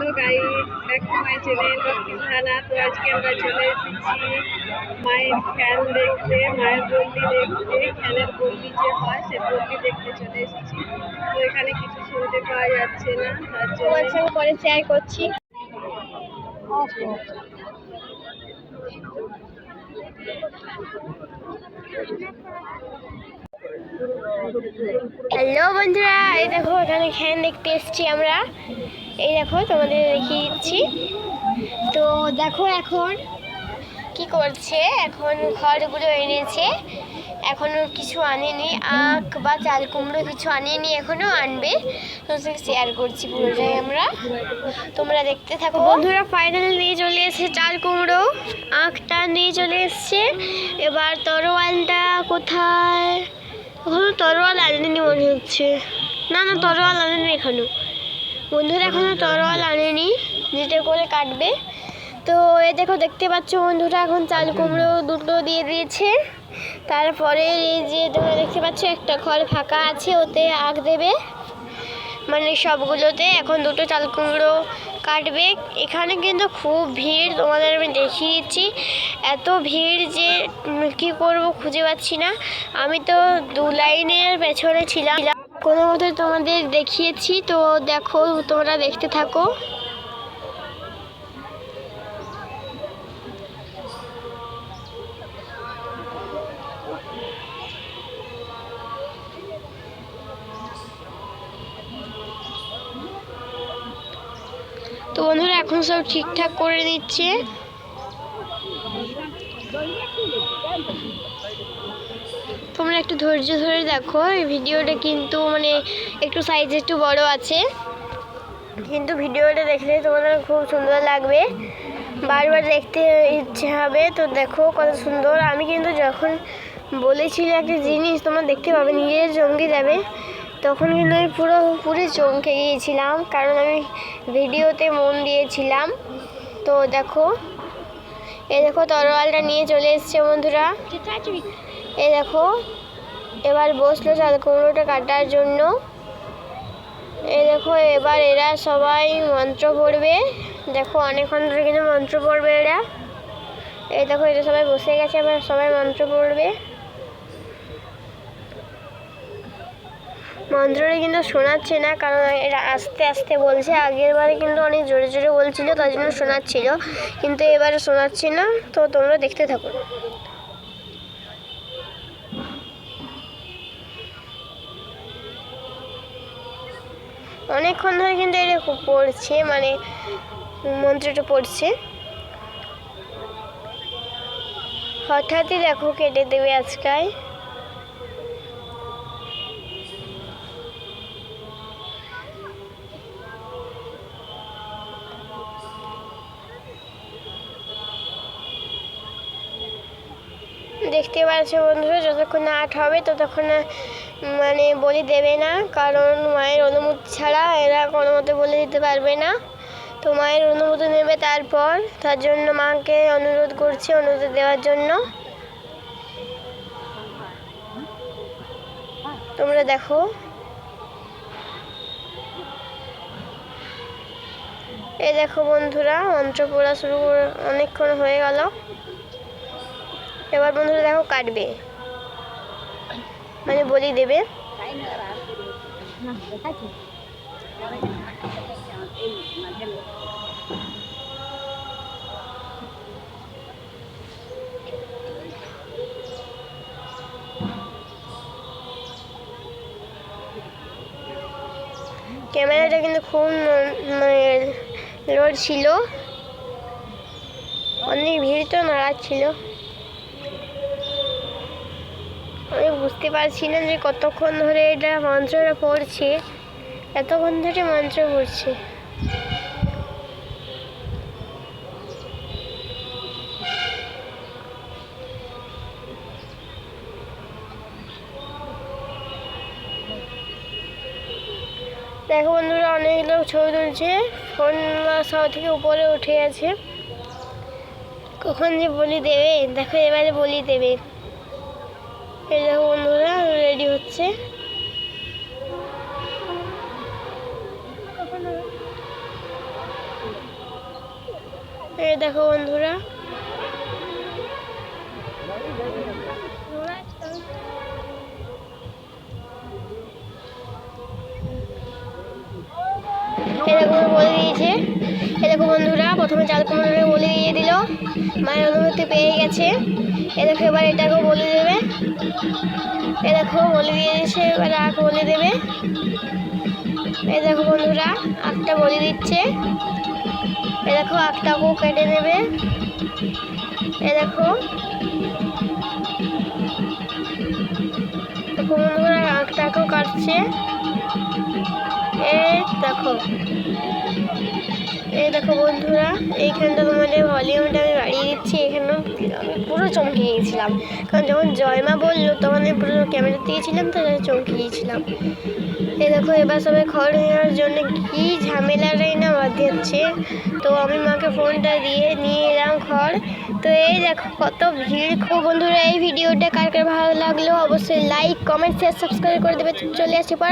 Hello guys back to my channel ভক্তি তো আজকে আমরা চলে এসেছি মায়ের খ্যাল দেখতে, মায়ের বন্দি দেখতে, খ্যালের বন্দি যে হয় সে বন্দি দেখতে চলে এসেছি। তো এখানে কিছু শুনতে পাওয়া যাচ্ছে না, তার জন্য পরে শেয়ার করছি। হ্যালো বন্ধুরা, এই দেখো এখানে ফ্যান দেখতে এসেছি আমরা। এই দেখো, তোমাদের দেখিয়ে দিচ্ছি। তো দেখো এখন কি করছে? এখন খড়গুলো এনেছে। এখনও কিছু আনেনি, আখ বা চাল কুমড়ো কিছু আনেনি এখনও আনবে। তো শেয়ার করছি পুরোটাই আমরা। তোমরা দেখতে থাকো। বন্ধুরা ফাইনাল নিয়ে চলে এসেছে চাল কুমড়ো। আখটা নিয়ে চলে এসছে। এবার তরোয়ালটা কোথায়? এখনও তরোয়াল আনেনি মনে হচ্ছে। না না, তরোয়াল আনেনি এখনও। বন্ধুরা এখনও তরোয়াল আনেনি যেটা করে কাটবে। তো এ দেখো দেখতে পাচ্ছ বন্ধুরা এখন চাল কুমড়ো দুটো দিয়ে দিয়েছে। তারপরে এই যে তোমরা দেখতে পাচ্ছ একটা ঘর ফাঁকা আছে ওতে আগ দেবে। মানে সবগুলোতে এখন দুটো চাল কুমড়ো কাটবে। এখানে কিন্তু খুব ভিড় তোমাদের আমি দেখিয়ে দিচ্ছি। এত ভিড় যে কি করব খুঁজে পাচ্ছি না। আমি তো দু লাইনের পেছনে ছিলাম। কোনো মতে তোমাদের দেখিয়েছি, তো দেখো, তোমরা দেখতে থাকো। তো বন্ধুরা, এখন সব ঠিকঠাক করে নিচ্ছে। তোমরা একটু ধৈর্য ধরে দেখো, এই ভিডিওটা কিন্তু মানে একটু সাইজ একটু বড় আছে। কিন্তু ভিডিওটা দেখলে তোমাদের খুব সুন্দর লাগবে। বারবার দেখতে ইচ্ছে হবে, তো দেখো কত সুন্দর। আমি কিন্তু যখন বলেছিলাম একটা জিনিস, তোমরা দেখতে পাবে, নিজের জঙ্গি যাবে, তখন কিন্তু আমি পুরো পুরো চমকে গিয়েছিলাম, কারণ আমি ভিডিওতে মন দিয়েছিলাম। তো দেখো এ দেখো তরোয়ালটা নিয়ে চলে এসছে বন্ধুরা। এ দেখো এবার বসল চাল কুমড়োটা কাটার জন্য। এই দেখো, এবার এরা সবাই মন্ত্র পড়বে। দেখো, অনেকক্ষণ ধরে কিন্তু মন্ত্র পড়বে এরা। এই দেখো এটা সবাই বসে গেছে, এবার সবাই মন্ত্র পড়বে। মন্ত্রটা কিন্তু শোনাচ্ছে না, কারণ এরা আস্তে আস্তে বলছে। আগের বারে কিন্তু অনেক জোরে জোরে বলছিল, তার জন্য শোনাচ্ছিল। কিন্তু এবারে শোনাচ্ছি না, তো তোমরা দেখতে থাকো। অনেকক্ষণ ধরে কিন্তু এটা পড়ছে মানে মন্ত্রটা পড়ছে। হঠাৎই দেখো কেটে দেবে আজকাল। দেখতে পাচ্ছ বন্ধুরা, যতক্ষণ আট হবে, ততক্ষণ মানে বলি দেবে না, কারণ মায়ের অনুমতি ছাড়া এরা কোনো মতে বলে দিতে পারবে না। তো মায়ের অনুমতি নেবে তারপর, তার জন্য মাকে অনুরোধ করছি অনুমতি দেওয়ার জন্য। তোমরা দেখো। এই দেখো বন্ধুরা, মন্ত্র পড়া শুরু অনেকক্ষণ হয়ে গেল। এবার বন্ধুরা দেখো কাটবে। মানে বলি দেবে। ক্যামেরাটা কিন্তু খুব মানে লোড ছিল। অনেক ভিড় তো নাড়াচ্ছিল। আমি বুঝতে পারছি না যে কতক্ষণ ধরে এটা মন্ত্রটা পড়ছে, এতক্ষণ ধরে মন্ত্র পড়ছে। দেখো বন্ধুরা, অনেক লোক ছবি তুলছে, ফোন সব থেকে উপরে উঠে আছে কখন যে বলি দেবে? দেখো এবারে বলি দেবে। এই দেখো বন্ধুরা রেডি হচ্ছে। এই দেখো বন্ধুরা। এরকম বলে দিয়েছে। এরকম বন্ধুরা, প্রথমে চাল কুমড়োটা বলে দিয়ে দিল। মায়ের অনুমতি পেয়ে গেছে। এ দেখো এবার এটাকেও বলে দেবে। এ দেখো বলে দিয়ে দিয়েছে, এবার আখ বলে দেবে। এ দেখো বন্ধুরা, আখটা বলে দিচ্ছে। এ দেখো আখটাকেও কেটে নেবে এ দেখো। দেখো বন্ধুরা, আখটাকেও কাটছে। এ দেখো। এই দেখো বন্ধুরা, এইখানটা তোমাদের ভলিউমটা আমি বাড়িয়ে দিচ্ছি এখানে আমি পুরো চমকে গিয়েছিলাম। কারণ যখন জয়মা বলল, তখন আমি পুরো ক্যামেরা দিয়েছিলাম তো চমকে গিয়েছিলাম। এই দেখো, এবার সবাই খড় নেওয়ার জন্য কি ঝামেলাটাই না বাঁধিয়েছে তো আমি মাকে ফোনটা দিয়ে নিয়ে এলাম খড় তো এই দেখো, কত ভিড়। বন্ধুরা, এই ভিডিওটা কার কার ভালো লাগল, অবশ্যই লাইক কমেন্ট শেয়ার সাবস্ক্রাইব করে দেবে। চলে আসছি পর